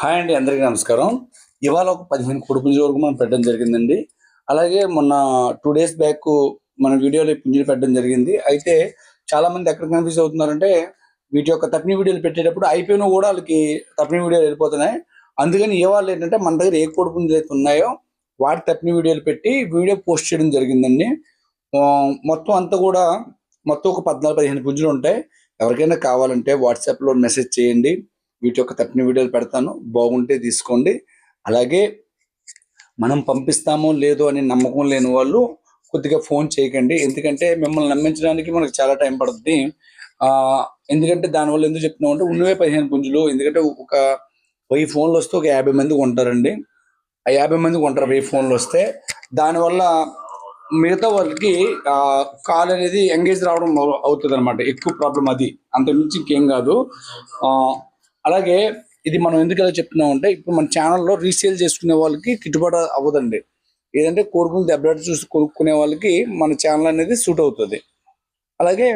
Hi అండి అందరికీ నమస్కారం. ఇవాళ ఒక పదిహేను కుడుపుంజు వరకు మనం పెట్టడం జరిగిందండి. అలాగే మొన్న టూ డేస్ బ్యాక్ మన వీడియోలో పుంజులు పెట్టడం జరిగింది. అయితే చాలా మంది ఎక్కడ కన్ఫ్యూజ్ అవుతున్నారంటే వీటి యొక్క తప్పిన వీడియోలు పెట్టేటప్పుడు అయిపోయిన కూడా వాళ్ళకి తప్పిన వీడియోలు వెళ్ళిపోతున్నాయి. అందుకని ఏ వాళ్ళు ఏంటంటే మన దగ్గర ఏ కోడి పుంజులు అయితే ఉన్నాయో వాటి తప్పిన వీడియోలు పెట్టి వీడియో పోస్ట్ చేయడం జరిగిందండి. మొత్తం అంతా కూడా మొత్తం ఒక పద్నాలుగు పదిహేను పుంజులు ఉంటాయి. ఎవరికైనా కావాలంటే వాట్సాప్లో మెసేజ్ చేయండి. వీటి యొక్క తప్పిన వీడియోలు పెడతాను. బాగుంటే తీసుకోండి. అలాగే మనం పంపిస్తామో లేదో అనే నమ్మకం లేని వాళ్ళు కొద్దిగా ఫోన్ చేయకండి. ఎందుకంటే మిమ్మల్ని నమ్మించడానికి మనకు చాలా టైం పడుతుంది ఎందుకంటే దానివల్ల ఎందుకు చెప్తున్నావు అంటే ఉన్నవే పదిహేను పుంజులు. ఎందుకంటే ఒక వెయ్యి ఫోన్లు వస్తే ఒక యాభై మంది కొంటారండి. ఆ యాభై మంది కొంటారు వెయ్యి ఫోన్లు వస్తే. దానివల్ల మిగతా వాళ్ళకి కాల్ అనేది ఎంగేజ్ రావడం అవుతుంది అనమాట ఎక్కువ ప్రాబ్లం అది. అంత మించి ఇంకేం కాదు. అలాగే ఇది మనం ఎందుకు ఇలా చెప్తున్నాం అంటే ఇప్పుడు మన ఛానల్లో రీసేల్ చేసుకునే వాళ్ళకి గిట్టుబాటు అవ్వదండి. ఏదంటే కోరుకుని దెబ్బలాట చూసి కొనుక్కునే వాళ్ళకి మన ఛానల్ అనేది సూట్ అవుతుంది. అలాగే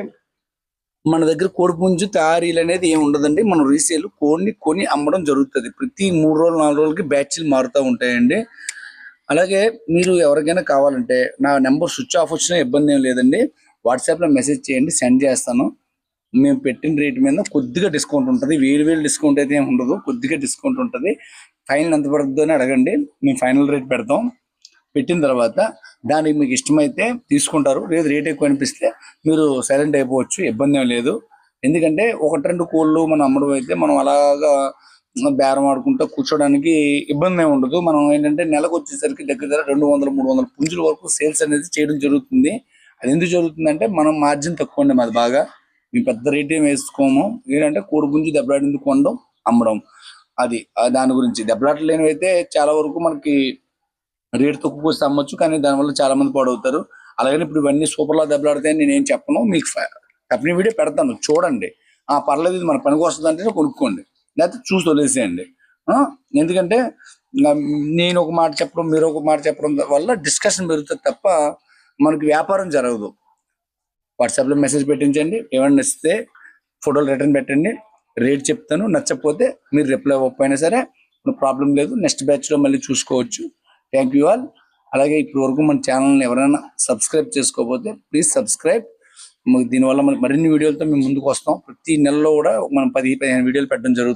మన దగ్గర కోడి పుంజు తయారీలు అనేది ఏమి ఉండదండి. మనం రీసేల్ కోడిని కొని అమ్మడం జరుగుతుంది. ప్రతి మూడు రోజులు నాలుగు రోజులకి బ్యాచ్లు మారుతూ ఉంటాయండి. అలాగే మీరు ఎవరికైనా కావాలంటే నా నెంబర్ స్విచ్ ఆఫ్ వచ్చినా ఇబ్బంది ఏం లేదండి. వాట్సాప్లో మెసేజ్ చేయండి సెండ్ చేస్తాను. మేము పెట్టిన రేట్ మీద కొద్దిగా డిస్కౌంట్ ఉంటుంది. వేలు వేలు డిస్కౌంట్ అయితే ఏమి ఉండదు. కొద్దిగా డిస్కౌంట్ ఉంటుంది. ఫైనల్ ఎంత పడుతుందో అని అడగండి. మేము ఫైనల్ రేట్ పెడతాం. పెట్టిన తర్వాత దానికి మీకు ఇష్టమైతే తీసుకుంటారు. లేదు రేట్ ఎక్కువ అనిపిస్తే మీరు సైలెంట్ అయిపోవచ్చు. ఇబ్బంది ఏం లేదు. ఎందుకంటే ఒకటి రెండు కోళ్ళు మనం అమ్మడం అయితే మనం అలాగా బేరం ఆడుకుంటూ కూర్చోడానికి ఇబ్బంది ఏమి ఉండదు. మనం ఏంటంటే నెలకు వచ్చేసరికి దగ్గర దగ్గర రెండు వందల మూడు వందల పుంజుల వరకు సేల్స్ అనేది చేయడం జరుగుతుంది. అది ఎందుకు జరుగుతుందంటే మనం మార్జిన్ తక్కువ ఉండే మాది బాగా. మేము పెద్ద రేట్ ఏం వేసుకోము. ఏంటంటే కోడి గుంజు దెబ్బలాడింది కొనడం అమ్మడం. అది దాని గురించి. దెబ్బలాటలు చాలా వరకు మనకి రేట్ తక్కువ అమ్మచ్చు కానీ దానివల్ల చాలా మంది పాడవుతారు. అలాగే ఇప్పుడు ఇవన్నీ సూపర్ లా దెబ్బలాడితే నేను చెప్పను. మీకు కంపెనీ వీడియో పెడతాను. చూడండి. ఆ పర్లేదు ఇది మన పనికి వస్తుంది అంటే కొనుక్కోండి. లేకపోతే చూసి వదిలేసేయండి. ఎందుకంటే నేను ఒక మాట చెప్పడం మీరు ఒక మాట చెప్పడం వల్ల డిస్కషన్ పెరుగుతుంది తప్ప మనకి వ్యాపారం జరగదు. వాట్సాప్లో మెసేజ్ పెట్టించండి. ఏమైనా నచ్చితే ఫోటోలు రిటర్న్ పెట్టండి. రేట్ చెప్తాను. నచ్చకపోతే మీరు రిప్లై ఇవ్వకపోయినా సరే ప్రాబ్లం లేదు. నెక్స్ట్ బ్యాచ్లో మళ్ళీ చూసుకోవచ్చు. థ్యాంక్ యూ ఆల్ అలాగే ఇప్పటి వరకు మన ఛానల్ని ఎవరైనా సబ్స్క్రైబ్ చేసుకోకపోతే ప్లీజ్ సబ్స్క్రైబ్. దీనివల్ల మన మరిన్ని వీడియోలతో మేము ముందుకు వస్తాం. ప్రతి నెలలో కూడా మనం పది పదిహేను వీడియోలు పెట్టడం జరుగుతుంది.